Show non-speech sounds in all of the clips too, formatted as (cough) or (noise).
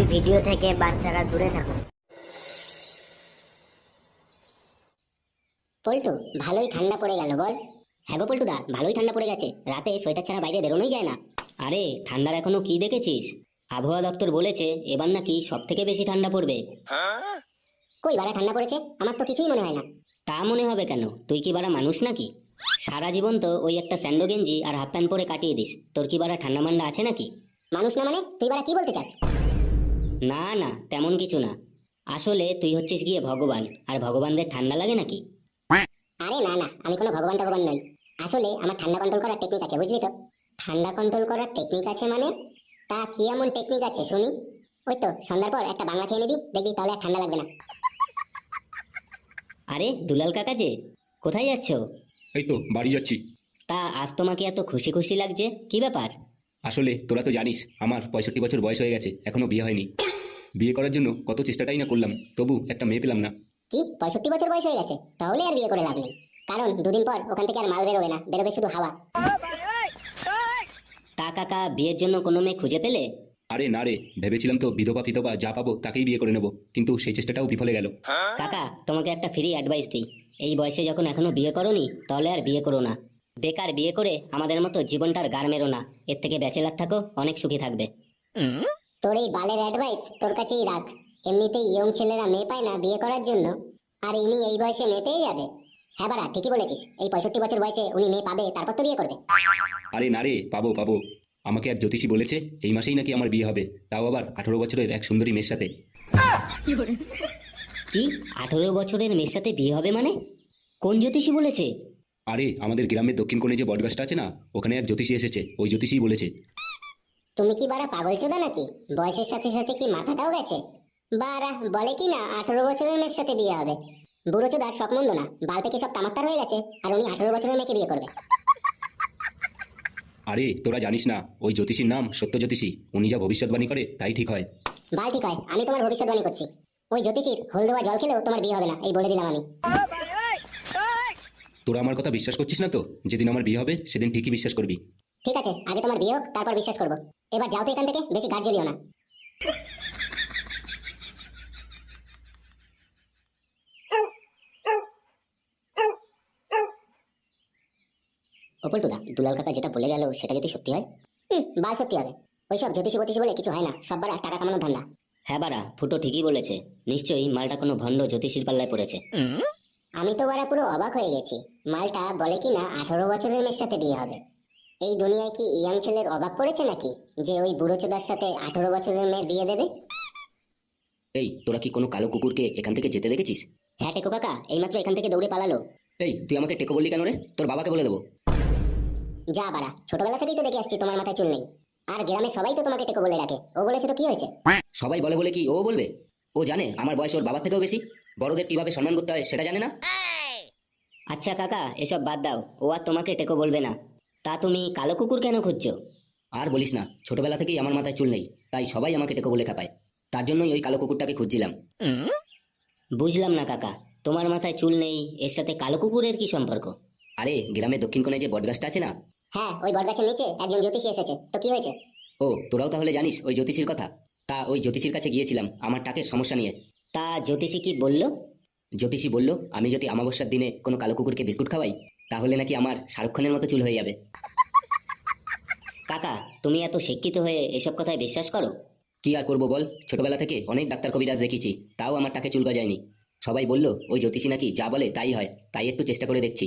এই ভিডিও থেকে বাচ্চারা দূরে থাকুন। পল্টু, ভালোই ঠান্ডা পড়ে গেল বল। হ্যাঁ গো পল্টুদা, ভালোই ঠান্ডা পড়ে গেছে। রাতে সোয়েটার ছাড়া বাইরে বেরোনোই যায় না। আরে, ঠান্ডার এখনও কি দেখেছিস? আবহাওয়া দপ্তর বলেছে, এবার নাকি সব থেকে বেশি ঠান্ডা পড়বে। কই বারা ঠান্ডা পড়েছে? আমার তো কিছুই মনে হয় না। তা মনে হবে কেন? তুই কি বারা মানুষ নাকি? সারা জীবন তো ওই একটা স্যান্ডো গেঞ্জি আর হাফ প্যান্ট পরে কাটিয়ে দিস। তোর কি বারা ঠান্ডা মান্ডা আছে নাকি? মানুষ না মানে? তুই বারা কি বলতে চাস? না না তেমন কিছু না। আসলে তুই হচ্ছিস গিয়ে ভগবান। আর ভগবানদের ঠান্ডা লাগে নাকি? আরে না না আমি কোনো ভগবান টগবান নই। আসলে আমার ঠান্ডা কন্ট্রোল করার টেকনিক আছে বুঝলি তো? ঠান্ডা কন্ট্রোল করার টেকনিক আছে মানে? তা কি এমন টেকনিক আছে শুনি? ওই তো সন্ধ্যার পর একটা বাংলা খেয়ে নিবি দেখবি তাহলে আর ঠান্ডা লাগবে না। আরে দুলাল কাকা যে কোথায় যাচ্ছ? এই তো বাড়ি যাচ্ছি। তা আজ তোমাকে এত খুশি খুশি লাগছে? কি ব্যাপার? আসলে তোরা তো জানিস আমার পঁয়ষট্টি বছর বয়স হয়ে গেছে এখনও বিয়ে হয়নি। বিয়ে করার জন্য কত চেষ্টাটাই না করলাম তবু একটা মেয়ে পেলাম না। কি? পঁয়ষট্টি বছর বয়স হয়ে গেছে তাহলে আর বিয়ে করে লাভ নেই। কারণ দুদিন পর ওখান থেকে আর মাল বেরোবে না বেরোবে শুধু হাওয়া। তা কাকা বিয়ের জন্য কোনো মেয়ে খুঁজে পেলে? আরে না রে ভেবেছিলাম তো বিধবা ফিধবা যা পাবো তাকেই বিয়ে করে নেব কিন্তু সেই চেষ্টাটাও বিফলে গেল। কাকা তোমাকে একটা ফ্রি অ্যাডভাইস দিই। এই বয়সে যখন এখনও বিয়ে করোনি তাহলে আর বিয়ে করো না। বেকার বিয়ে করে আমাদের মতো জীবনটার গার মেরো না। এর থেকে ব্যাচেলার থাকো অনেক সুখী থাকবে। তোর এই বালের অ্যাডভাইস তোর কাছেই রাখ। এমনিতেই ইয়ং ছেলেরা মেয়ে পায় না বিয়ে করার জন্য। আর ইনি এই বয়সে মেয়ে পেয়ে যাবে। হ্যাঁ বাড়া ঠিকই বলেছিস। এই পঁয়ষট্টি বছর বয়সে উনি মেয়ে পাবে তারপর তো বিয়ে করবে। আরে না রে পাবো পাবো। আমাকে এক জ্যোতিষী বলেছে এই মাসেই নাকি আমার বিয়ে হবে। তাও আবার আঠারো বছরের এক সুন্দরী মেয়ের সাথে। কি? আঠেরো বছরের মেয়ের সাথে বিয়ে হবে মানে? কোন জ্যোতিষী বলেছে? আরে আমাদের গ্রামের দক্ষিণ কোণে যে বটগাছটা আছে না ওখানে এক জ্যোতিষী এসেছে ওই জ্যোতিষী বলেছে। তুমি কি বাড়া পাগল চোদা নাকি? বয়সের সাথে সাথে কি মাথাটাও গেছে? বারা বলে কি না আঠারো বছরের মেয়ের সাথে বিয়ে হবে। বুড়ো চোদা মন্দ না বাল থেকে সব তামাক্তার হয়ে গেছে আর উনি আঠারো বছরের মেয়েকে বিয়ে করবে। আরে তোরা জানিস না ওই জ্যোতিষীর নাম সত্য জ্যোতিষী উনি যা ভবিষ্যৎবাণী করে তাই ঠিক হয়। বাল ঠিক হয় আমি তোমার ভবিষ্যৎবাণী করছি। ওই জ্যোতিষীর হল দেওয়া জল খেলেও তোমার বিয়ে হবে না এই বলে দিলাম আমি। তোরা আমার কথা বিশ্বাস করছিস না তো? যেদিন আমার বিয়ে হবে সেদিন ঠিকই বিশ্বাস করবি। ঠিক আছে আগে তোমার বিয়ে হোক তারপর বিশ্বাস করব। এবার যাও তো এখান থেকে বেশি গাড় জ্বলিও না। অপল্টুদা দুলাল কাকা যেটা বলে গেল সেটা যদি সত্যি হয়? হুম বা সত্যি হবে। ওইসব জ্যোতিষী বতিষী বলে কিছু হয় না সববার আর টাকা কামানোর ধান্দা। হ্যাঁ বাড়া ফুটো ঠিকই বলেছে। নিশ্চয়ই মালটা কোনো ভণ্ড জ্যোতিষীর পাল্লায় পড়েছে। আমি তো বারা পুরো অবাক হয়ে গেছি। মালটা বলে কি না আঠারো বছরের মেয়ের সাথে বিয়ে হবে? এই দুনিয়ায় কি ইয়াং ছেলের অভাব পড়েছে নাকি যে ওই বুড়ো চোদার সাথে আঠারো বছরের মেয়ের বিয়ে দেবে? এই তোরা কি কোনো কালো কুকুরকে এখান থেকে যেতে দেখেছিস? হ্যাঁ টেকো কাকা এইমাত্র এখান থেকে দৌড়ে পালালো। এই তুই আমাকে টেকো বললি কেন রে? তোর বাবাকে বলে দেবো। যা বাড়া ছোটবেলা থেকেই তো দেখে আসছি তোমার মাথায় চুল নেই। আর গ্রামে সবাই তো তোমাকে টেকো বলে ডাকে। ও বলেছে তো কি হয়েছে? সবাই বলে বলে কি ও বলবে? ও জানে আমার বয়স ওর বাবার থেকেও বেশি। বড়দের কীভাবে সম্মান করতে হয় সেটা জানে না? আচ্ছা কাকা এসব বাদ দাও। ও আর তোমাকে টেকো বলবে না। তা তুমি কালো কুকুর কেন খুঁজছো? আর বলিস না ছোটবেলা থেকেই আমার মাথায় চুল নেই তাই সবাই আমাকে টেকো বলে খাপায়। তার জন্যই ওই কালো কুকুরটাকে খুঁজছিলাম। বুঝলাম না কাকা তোমার মাথায় চুল নেই এর সাথে কালো কুকুরের কি সম্পর্ক? আরে গ্রামে দক্ষিণ কোণে যে বটগাছটা আছে না? হ্যাঁ ওই বটগাছের নিচে একজন জ্যোতিষী এসেছে। তো কি হয়েছে? ও তোরাও তাহলে জানিস ওই জ্যোতিষীর কথা? তা ওই জ্যোতিষীর কাছে গিয়েছিলাম আমার টাকের সমস্যা নিয়ে। তা জ্যোতিষী কি বলল? জ্যোতিষী বলল আমি যদি অমাবস্যার দিনে কোনো কালো কুকুরকে বিস্কুট খাওয়াই তাহলে নাকি আমার শাহরুখ খানের মতো চুল হয়ে যাবে। কাকা তুমি এত শিক্ষিত হয়ে এসব কথায় বিশ্বাস করো? কি আর করব বল? ছোটবেলা থেকে অনেক ডাক্তার কবিরাজ দেখেছি তাও আমার টাকে চুল গজায়নি। সবাই বলল ওই জ্যোতিষী নাকি যা বলে তাই হয় তাই একটু চেষ্টা করে দেখছি।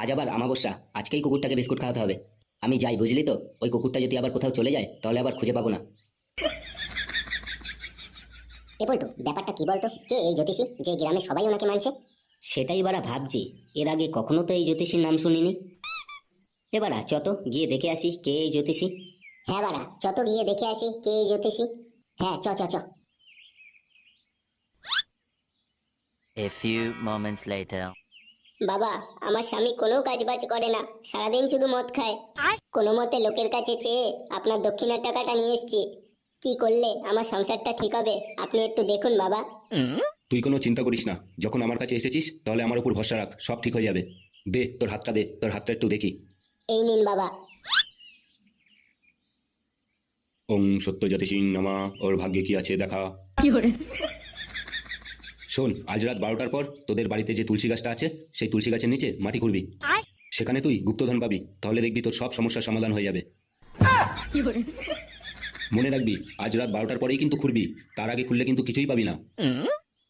আজ আবার আমাবস্যা আজকেই কুকুরটাকে বিস্কুট খাওয়াতে হবে। আমি যাই বুঝলি তো? ওই কুকুরটা যদি আবার কোথাও চলে যায় তাহলে আবার খুঁজে পাবো না। এ বলতো? ব্যাপারটা কি বলতো? কে এই জ্যোতিষী যে গ্রামে সবাই ওনাকে মানছে? সেটাই বারা ভাবছি। এর আগে কখনো তো এই জ্যোতিষীর নাম শুনিনি। এবারা চত গিয়ে দেখে আসি কে এই জ্যোতিষী। হ্যাঁ বাড়া যত গিয়ে দেখে আসি কে এই জ্যোতিষী। হ্যাঁ চ চ চ। A few moments later. বাবা আমার স্বামী কোনো কাজ বাজ করে না। সারাদিন শুধু মদ খায়। কোনো মতে লোকের কাছে চেয়ে আপনার দক্ষিণার টাকাটা নিয়ে এসেছি। কি করলে আমার সংসারটা ঠিক হবে? আপনি একটু দেখুন বাবা। তুই কোনো চিন্তা করিস না। যখন আমার কাছে এসেছিস তাহলে আমার উপর ভরসা রাখ সব ঠিক হয়ে যাবে। দে তোর হাতটা দে তোর হাতটা একটু দেখি। এই নিন বাবা। ওং সত্যজাতি সিং নামা ওর ভাগ্যে কি আছে দেখা। শোন আজ রাত বারোটার পর তোদের বাড়িতে যে তুলসী গাছটা আছে সেই তুলসী গাছের নিচে মাটি খুঁড়বি। সেখানে তুই গুপ্তধন পাবি তাহলে দেখবি তোর সব সমস্যার সমাধান হয়ে যাবে। মনে রাখবি আজ রাত বারোটার পরেই কিন্তু খুঁড়বি তার আগে খুললে কিন্তু কিছুই পাবি না।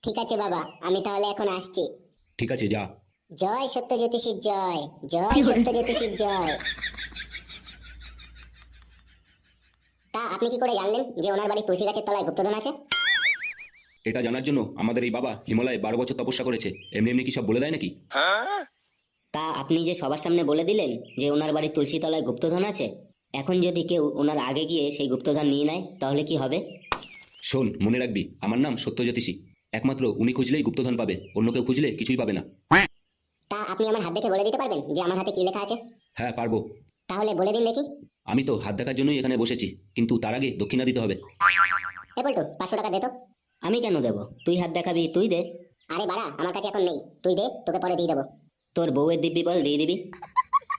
ঠিক আছে বাবা আমি তাহলে এখন আসছি। ঠিক আছে যা। জয় সত্য জ্যোতিষীর জয় জয় সত্য জ্যোতিষীর জয়। তা আপনি কি করে জানলেন যে ওনার বাড়ি তুলসী গাছের তলায় গুপ্তধন আছে? এটা জানার জন্য আমাদের এই বাবা হিমালয়ে বারো বছর তপস্যা করেছে। এমনি এমনি কি সব বলে দেয় নাকি? তা আপনি যে সবার সামনে বলে দিলেন যে ওনার বাড়ির তুলসী তলায় গুপ্তধন আছে এখন যদি কেউ ওনার আগে গিয়ে সেই গুপ্তধন নিয়ে নেয় তাহলে কি হবে? শোন মনে রাখবি আমার নাম সত্যজ্যোতিষী। একমাত্র উনি খুঁজলেই গুপ্তধন পাবে অন্য কেউ খুঁজলে কিছুই পাবে না। তা আপনি আমার হাত দেখে বলে দিতে পারবেন যে আমার হাতে কি লেখা আছে? হ্যাঁ পারব। তাহলে বলে দিন দেখি। আমি তো হাত দেখার জন্যই এখানে বসেছি কিন্তু তার আগে দক্ষিণা দিতে হবে। এ বলটু পাঁচশো টাকা দে তো। আমি কেন দেব? তুই হাত দেখাবি তুই দে। আরে বাড়া আমার কাছে এখন নেই। তুই দে তোকে পরে দিয়ে দেবো। তোর বউয়ের দিব্যি বল দিয়ে দিবি।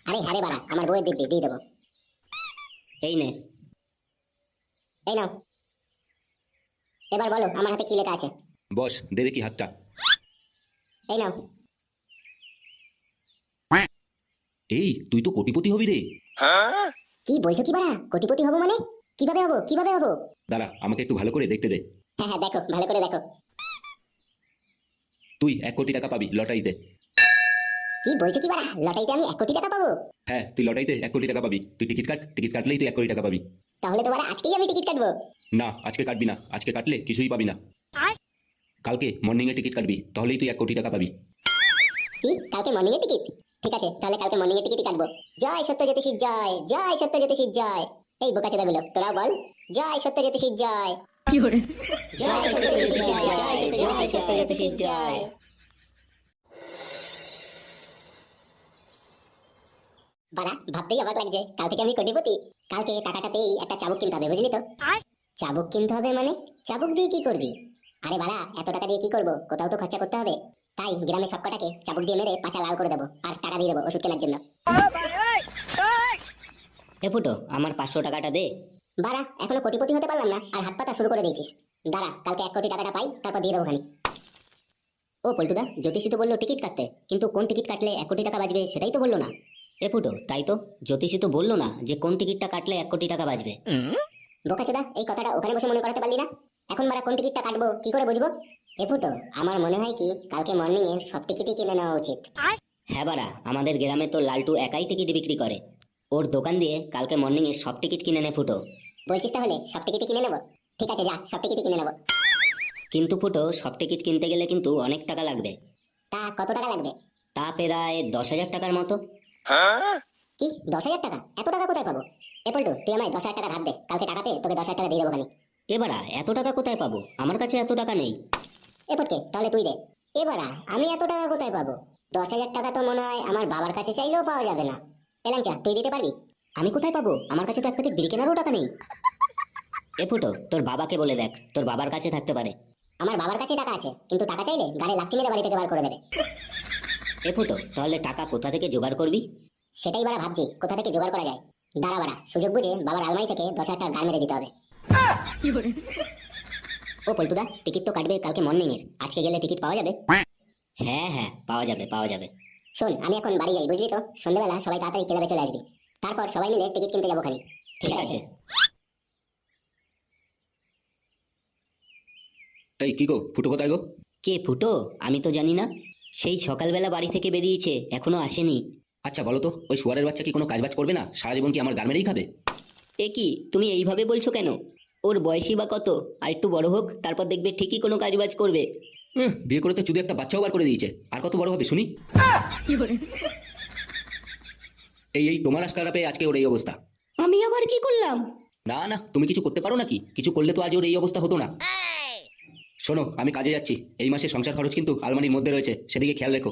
আরে হ্যাঁ রে বাড়া আমার বইয়ের দিব্যি দিয়ে দেবো। এই নে। এই নাও। এবার বলো আমার হাতে কি লেখা আছে? বস দে দেখি হাতটা। এই নাও। এই তুই তো কোটিপতি হবি রে। কি বলছো কি বাড়া? কোটিপতি হব মানে? কীভাবে হব? কীভাবে হব? দাঁড়া আমাকে একটু ভালো করে দেখতে দে। হ্যাঁ হ্যাঁ দেখো ভালো করে দেখো। তুই এক কোটি টাকা পাবি লটারিতে কি বলছো কি বাড়া লটারিতে আমি এক কোটি টাকা পাবো। হ্যাঁ তুই লটারিতে এক কোটি টাকা পাবি। তুই টিকিট কাট টিকিট কাটলেই তুই এক কোটি টাকা পাবি। তাহলে তো বাড়া আজকেই আমি টিকিট কাটবো। না আজকে কাটবি না। আজকে কাটলে কিছুই পাবি না। কালকে মর্নিং এ টিকিট কাটবি তাহলেই তুই এক কোটি টাকা পাবি। কি? কালকে মর্নিং এর টিকিট? ঠিক আছে তাহলে কালকে মর্নিং এর টিকিটই কাটবো। জয় সত্য জ্যোতিষীর জয় জয় সত্য জ্যোতিষীর জয়। এই বোকাচোদা গুলো তোরাও বল। জয় সত্য জ্যোতিষীর জয় জয় সত্য জ্যোতিষীর জয় জয় সত্য জ্যোতিষীর জয়। বাড়া ভাবতেই অবাক লাগছে। কাল থেকে আমি কোটিপতি। কালকে টাকাটা পেয়েই একটা চাবুক কিনতে হবে বুঝলি তো? চাবুক কিনতে হবে মানে? চাবুক দিয়ে কি করবি? আরে বাড়া এত টাকা দিয়ে কি করব? কোথাও তো খরচা করতে হবে। তাই গ্রামের সব কটাকে চাবুক দিয়ে মেরে পাচা লাল করে দেবো আর টাকা দিয়ে দেবো ওষুধ কেনার জন্য। এ ফুটো আমার পাঁচশো টাকাটা দে। বাড়া এখনও কোটিপতি হতে পারলাম না আর হাত পাতা শুরু করে দিয়েছিস। দাঁড়া কালকে এক কোটি টাকাটা পাই তারপর দিয়ে দেবো খানি ও পল্টুদা জ্যোতিষী তো বলল টিকিট কাটতে কিন্তু কোন টিকিট কাটলে এক কোটি টাকা বাঁচবে সেটাই তো বলল না। এ ফুটো তাই তো? জ্যোতিষী তো বলল না যে কোন টিকিটটা কাটলে এক কোটি টাকা বাঁচবে। বোকাচোদা এই কথাটা ওখানে বসে মনে করাতে পারলি না? এখন বারা কোন টিকিটটা কাটবো কি করে বুঝব? এ ফুটো আমার মনে হয় কি কালকে মর্নিং এ সব টিকিটই কিনে নেওয়া উচিত। হ্যাঁ বাড়া আমাদের গ্রামে তো লালটু একাই টিকিট বিক্রি করে। ওর দোকান দিয়ে কালকে মর্নিংয়ে সব টিকিট কিনে নে ফুটো। বলছিস তাহলে সব টিকিটই কিনে নেব? ঠিক আছে যা সব টিকিটই কিনে নেব। কিন্তু ফুটো সব টিকিট কিনতে গেলে কিন্তু অনেক টাকা লাগবে। তা কত টাকা লাগবে? তা প্রায় দশ হাজার টাকার মতো। কি? দশ হাজার টাকা? এত টাকা কোথায় পাবো? তুই আমায় দশ হাজার টাকা ধার দে। কালকে টাকা পেয়ে তোকে দশ হাজার টাকা দিয়ে দেবো খানি এবারা এত টাকা কোথায় পাবো? আমার কাছে এত টাকা নেই। তাহলে তুই দে। এবারা আমি এত টাকা কোথায় পাবো? দশ হাজার টাকা তো মনে হয় আমার বাবার কাছে চাইলেও পাওয়া যাবে না। এলাংচা তুই দিতে পারবি? আমি কোথায় পাবো? আমার কাছে তো এক প্যাকেট বিড়ি কেনারও টাকা নেই। এ ফুটো তোর বাবাকে বলে দেখ তোর বাবার কাছে থাকতে পারে। আমার বাবার কাছে টাকা আছে কিন্তু টাকা চাইলে গাড়ি লাথি মেরে বাড়ি থেকে বার করে দেবে। এ ফুটো তাহলে টাকা কোথা থেকে জোগাড় করবি? সেটাই বারা ভাবছি কোথা থেকে জোগাড় করা যায়? দাঁড়া বাড়া সুযোগ বুঝে বাবার আলমারি থেকে দশ হাজার টাকা গান মেরে দিতে হবে। ও পল্টুদা টিকিট তো কাটবে কালকে মর্নিং এর। আজকে গেলে টিকিট পাওয়া যাবে? হ্যাঁ হ্যাঁ পাওয়া যাবে পাওয়া যাবে। শোন আমি এখন বাড়ি যাই বুঝলি তো? সন্ধ্যেবেলা সবাই তাড়াতাড়ি ক্লাবে চলে আসবি। তারপর সবাই মিলে টিকিট কিনতে যাব খালি। ঠিক আছে? এই কি গো? ফুটো কোথায় গো? কে ফুটো? আমি তো জানি না। সেই সকালবেলা বাড়ি থেকে বেরিয়েছে এখনও আসেনি। আচ্ছা বলো তো ওই শুয়ারের বাচ্চা কি কোনো কাজ বাজ করবে না? সারা জীবন কি আমার গান মেরেই খাবে? এ কি তুমি এইভাবে বলছো কেন? ওর বয়সই বা কত? আর একটু বড় হোক তারপর দেখবে ঠিকই কোনো কাজবাজ করবে। উহ, বিয়ে করে তো চুদি একটা বাচ্চাও বার করে দিয়েছে। আর কত বড় হবে শুনি? (laughs) এই এই তোমার আজকাল পেয়ে আজকে ওর এই অবস্থা। আমি আবার কি করলাম? না না তুমি কিছু করতে পারো নাকি? কিছু করলে তো আজ ওর এই অবস্থা হতো না। শোনো আমি কাজে যাচ্ছি। এই মাসে সংসার খরচ কিন্তু আলমারির মধ্যে রয়েছে সেদিকে খেয়াল রেখো।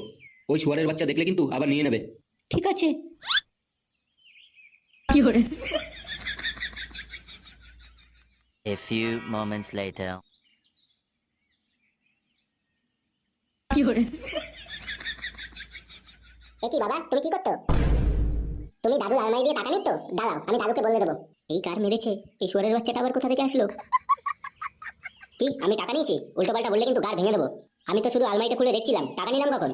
ওই শুয়ারের বাচ্চা দেখলে কিন্তু আবার নিয়ে নেবে। ঠিক আছে। A few moments later. এ কি বাবা তুমি কি করতো? তুমি দাদু আলমারি দিয়ে টাকা নিত? দাঁড়াও আমি দাদুকে বলে দেবো। এই কার মেরেছে? এই শুয়ারের বাচ্চাটা আবার কোথা থেকে আসলো? কি? আমি টাকা নিয়েছি? উল্টো পাল্টা বললে কিন্তু গার ভেঙে দেবো। আমি তো শুধু আলমারিটা খুলে দেখছিলাম। টাকা নিলাম কখন?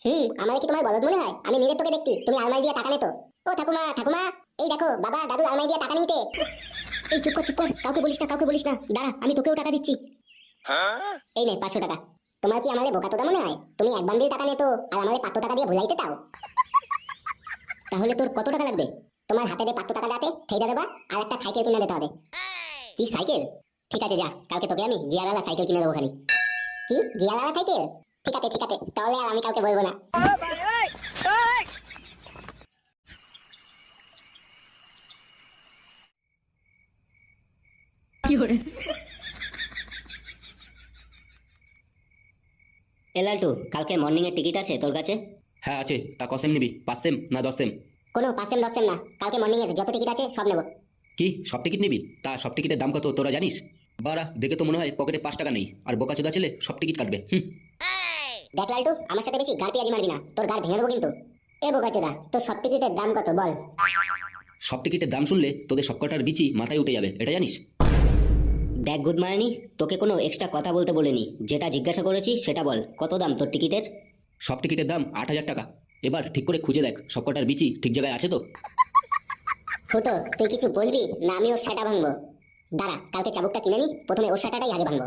হুম আমার কি তোমার বলদ মনে হয়? আমি নিজের তোকে দেখছি। তুমি আলমারি দিয়ে টাকা নিতো। ও ঠাকুমা ঠাকুমা! এই দেখো বাবা দাদু আলমারি দিয়ে টাকা নিতে। এই চুপ কর চুপ কর। কাউকে বলিস না কাউকে বলিস না। দাঁড়া আমি তোকেও টাকা দিচ্ছি। এই নে পাঁচশো টাকা। তোমার কি আমাদের বোকা তোদা মনে হয়? তুমি এক বান্ডিল টাকা নিতো আর আমাদের পাঁচশো টাকা দিয়ে ভুলাইতে তাও তাহলে তোর কত টাকা লাগবে? তোমার হাতে যে পাঁচশো টাকা দাতে থেইটা দেবা আর একটা সাইকেল কিনে দিতে হবে। কি সাইকেল? ঠিক আছে যা। কালকে তোকে আমি জিয়ারালা সাইকেল কিনে দেবো খালি। কি? জিয়ারালা সাইকেল? ঠিক আছে ঠিক আছে। তাহলে আর আমি কাউকে বলব না। এ লালটু কালকে মর্নিং এর টিকিট আছে তোর কাছে? হ্যাঁ আছে। তা কসেম নিবি? পাঁচ সেম না দশ সেম? কোনো পাঁচ সেম দশ সেম না। কালকে মর্নিং এর যত টিকিট আছে সব নেব। কি? সব টিকিট নিবি? তা সব টিকিটের দাম কত তোরা জানিস? বারা দেখে তো মনে হয় পকেটে পাঁচ টাকা নেই। আর বোকাচোদা ছেলে সব টিকিট কাটবে। হুম। দেখ লালটু আমার সাথে বেশি গার পেঁয়াজি মারবি না। তোর গার ভেঙে দেবো কিন্তু। এ বোকাচোদা তোর সব টিকিটের দাম কত বল? সব টিকিটের দাম শুনলে তোদের সবকটার বিচি মাথায় উঠে যাবে এটা জানিস? দেখ গুদমারানি তোকে কোনো এক্সট্রা কথা বলতে বলিনি। যেটা জিজ্ঞাসা করেছি সেটা বল কত দাম তোর টিকিটের? সব টিকিটের দাম আট হাজার টাকা। এবার ঠিক করে খুঁজে দেখ সবকটার বিচি ঠিক জায়গায় আছে তো? ফুটো তুই কিছু বলবি? না আমি ওর সাটা ভাঙবো। দাঁড়া কালকে চাবুকটা কিনে নি প্রথমে ওর আগে ভাঙবো।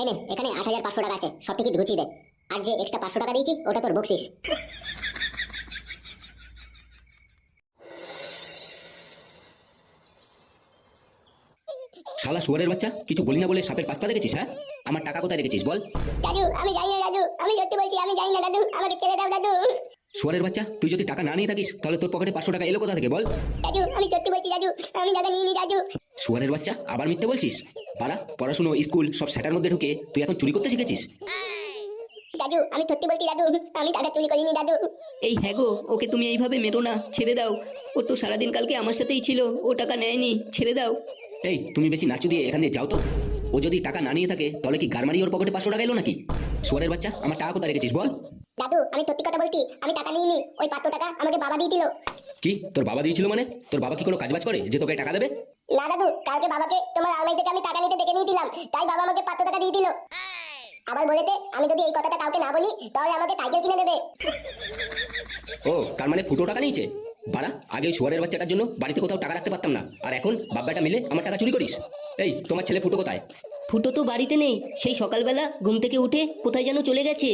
এই নে এখানে আট হাজার পাঁচশো টাকা আছে সব টিকিট গুছিয়ে দে। আর যে এক্সট্রা পাঁচশো টাকা দিয়েছি ওটা তোর বকশিস। শালা শুয়ারের বাচ্চা কিছু বলি না বলে সাপের হ্যাঁ? আমার টাকা কোথায় রেখেছিস বল। দাদু আমি জানি না দাদু আমি সত্যি বলছি আমি জানি না দাদু আমাকে ছেড়ে দাও দাদু। শুয়ারের বাচ্চা তুই যদি টাকা না নিয়ে থাকিস তাহলে তোর পকেটে পাঁচশো টাকা এলো কোথা থেকে বল? দাদু আমি সত্যি বলছি দাদু আমি টাকা নিয়ে নি দাদু। শুয়ারের বাচ্চা আবার মিথ্যে বলছিস? পাড়া পড়াশুনো স্কুল সব সেটার মধ্যে ঢুকে তুই এখন চুরি করতে শিখেছিস? দাদু আমি সত্যি বলছি দাদু আমি টাকা চুরি করিনি দাদু। এই হ্যাঁ গো ওকে তুমি এইভাবে মেরো না ছেড়ে দাও। ও তো সারাদিন কালকে আমার সাথেই ছিল ও টাকা নেয়নি ছেড়ে দাও। এই তুমি বেশি নাচু দিয়ে এখান দিয়ে যাও তো। ও যদি টাকা না নিয়ে থাকে তাহলে কি গারমারি ওর পকেটে পাঁচশো টাকা এলো নাকি? শুয়ারের বাচ্চা আমার টাকা কোথায় রেখেছিস বল? দাদু আমি সত্যি কথা বলছি আমি টাকা নিইনি ওই পাঁচশো টাকা আমাকে বাবা দিয়ে দিল কি? তোর বাবা দিয়েছিল মানে? তোর বাবা কি কোনো কাজবাজ করে যে তোকে টাকা দেবে? না দাদু কালকে বাবাকে তোমার আলমারি থেকে আমি টাকা নিতে ডেকে নিয়েছিলাম তাই বাবা আমাকে পাঁচশো টাকা দিয়ে দিল। আবার বলেতে আমি যদি এই কথাটা কাউকে না বলি তাহলে আমাকে সাইকেল কিনে দেবে। ও তার মানে ফুটো টাকা নিয়েছে? বাড়া আগে ওই শুয়ারের বাচ্চাটার জন্য বাড়িতে কোথাও টাকা রাখতে পারতাম না আর এখন বাব্বাটা মিলে আমার টাকা চুরি করিস। এই তোমার ছেলে ফুটো কোথায়? ফুটো তো বাড়িতে নেই সেই সকালবেলা ঘুম থেকে উঠে কোথায় যেন চলে গেছে।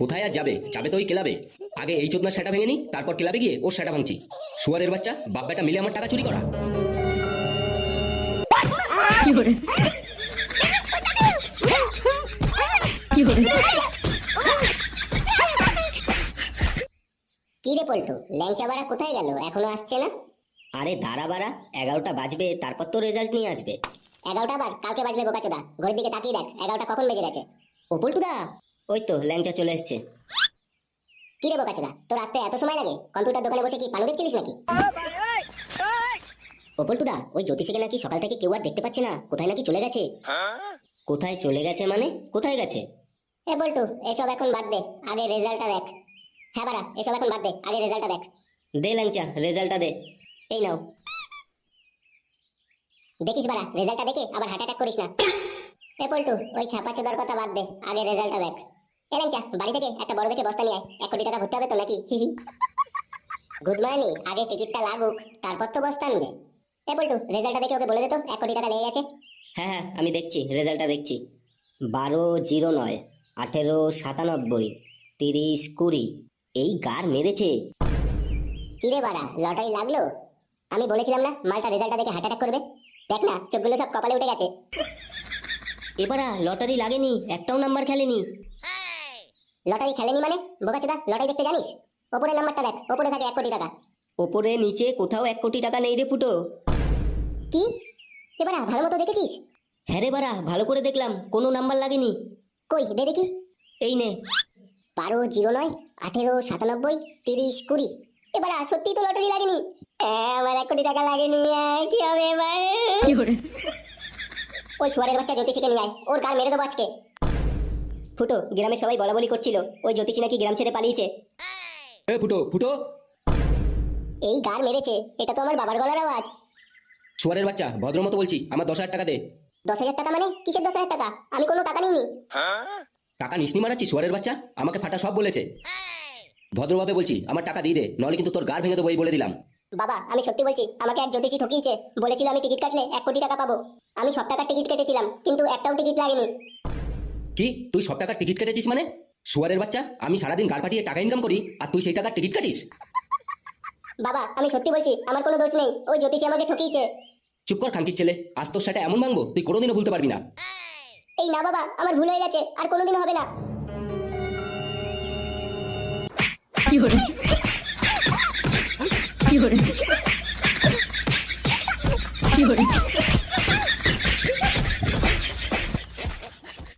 কোথায় আর যাবে? যাবে তো ওই ক্লাবে। আগে এই চোদনার সেটা ভেঙে নি তারপর ক্লাবে গিয়ে ওর সেটা ভাঙছি। শুয়ারের বাচ্চা বাব্বাটা মিলে আমার টাকা চুরি করা। কি রে পল্টু ল্যাংচা বাড়া কোথায় গেল? এখনও আসছে না? আরে দাঁড়া বাড়া এগারোটা বাজবে তারপর তো রেজাল্ট নিয়ে আসবে। এগারোটা বার কালকে বাজবে বোকাচোদা। ঘড়ির দিকে তাকিয়ে দেখ এগারোটা কখন বেজে গেছে। ও পল্টুদা ওই তো ল্যাংচা চলে এসছে। কি রে বোকাচোদা তোর আসতে এত সময় লাগে? কম্পিউটার দোকানে বসে কি পানু দেখছিলিস নাকি? ও পল্টুদা ওই জ্যোতিষীকে নাকি সকাল থেকে কেউ আর দেখতে পাচ্ছে না কোথায় নাকি চলে গেছে? কোথায় চলে গেছে মানে? কোথায় গেছে? এ বল্টু এসব এখন বাদ দে আগে রেজাল্টটা দেখ। হ্যাঁ বাড়া এসব এখন বাদ দে আগে রেজাল্টটা দেখ। দে ল্যাংচা রেজাল্টটা দে। এই নাও। দেখিস বাড়া রেজাল্টটা দেখে আবার হার্ট অ্যাটাক করিস না। এ পল্টু ওই খ্যাপা চোদার কথা বাদ দে আগে রেজাল্টটা দেখ। এ ল্যাংচা বাড়ি থেকে একটা বড় দেখে বস্তা নিয়ে আয়। এক কোটি টাকা ভরতে হবে তো নাকি? গুড মর্নিং আগে টিকিটটা লাগুক তারপর তো বস্তা আনবে এ পল্টু রেজাল্টটা দেখে ওকে বলে দে তো এক কোটি টাকা লেগে গেছে। হ্যাঁ হ্যাঁ আমি দেখছি রেজাল্টটা দেখছি। বারো জিরো নয় আঠেরো সাতানব্বই তিরিশ কুড়ি। এই গার মেরেছে। কি রে বাড়া লটারি লাগল? আমি বলেছিলাম না মালটা রেজাল্টটা দেখে হার্ট অ্যাটাক করবে? দেখ না চোখগুলো সব কপালে উঠে গেছে। এবারা লটারি লাগেনি একটাও নাম্বার খেলেনি। লটারি খেলেনি মানে? বোকাচোদা লটারি দেখতে জানিস? ওপরের নাম্বারটা দেখ ওপরে থাকে এক কোটি টাকা। ওপরে নিচে কোথাও এক কোটি টাকা নেই রে ফুটো। কি? এবার ভালো মতো দেখেছিস? হ্যাঁ রে বাড়া ভালো করে দেখলাম কোনো নাম্বার লাগেনি। কই দে দেখি। এই নে। বারো জিরো নয় আঠেরো সাতানব্বই তিরিশ কুড়ি। এবার সত্যি তো লটারি লাগেনি। হ্যাঁ, আমার এক কোটি টাকা লাগেনি কি হবে এবার? ওই শুয়ারের বাচ্চা জ্যোতিষীকে নিয়ে আয় ওর গাল মেরে দেবো আজকে। ফুটো গ্রামের সবাই বলা বলি করছিল। ওই জ্যোতিষী নাকি গ্রাম ছেড়ে পালিয়েছে। এ ফুটো ফুটো। এই গার মেরেছে এটা তো আমার বাবার গলার আওয়াজ। শুয়ারের বাচ্চা ভদ্রমতো বলছি আমার দশ হাজার টাকা দে। দশ হাজার টাকা মানে? কিসের দশ হাজার টাকা? আমি কোনো টাকা নিইনি। টাকা নিসনি মারাচ্ছি শুয়ারের বাচ্চা? আমাকে ফাটা সব বলেছে। ভদ্রভাবে বলছি আমার টাকা দিয়ে দে নলে কিন্তু তোর গাড় ভেঙে দেবো এই বলে দিলাম। বাবা আমি সত্যি বলছি আমাকে এক জ্যোতিষী ঠকিয়েছে বলেছিল আমি টিকিট কাটলে এক কোটি টাকা পাবো। আমি সব টাকার টিকিট কেটেছিলাম কিন্তু একটাও টিকিট লাগেনি। কি তুই সব টাকার টিকিট কেটেছিস মানে শুয়ারের বাচ্চা আমি সারাদিন গাড় পাঠিয়ে টাকা ইনকাম করি আর তুই সেই টাকার টিকিট কাটিস বাবা আমি সত্যি বলছি আমার কোনো দোষ নেই ওই জ্যোতিষী আমাকে ঠকিয়েছে চুপ কর খানকির ছেলে আজ তোর সেটা এমন ভাঙবো তুই কোনোদিনও ভুলতে পারবি না এই না বাবা আমার ভুল হয়ে গেছে আর কোনোদিন হবে না Fiore. Fiore. Fiore.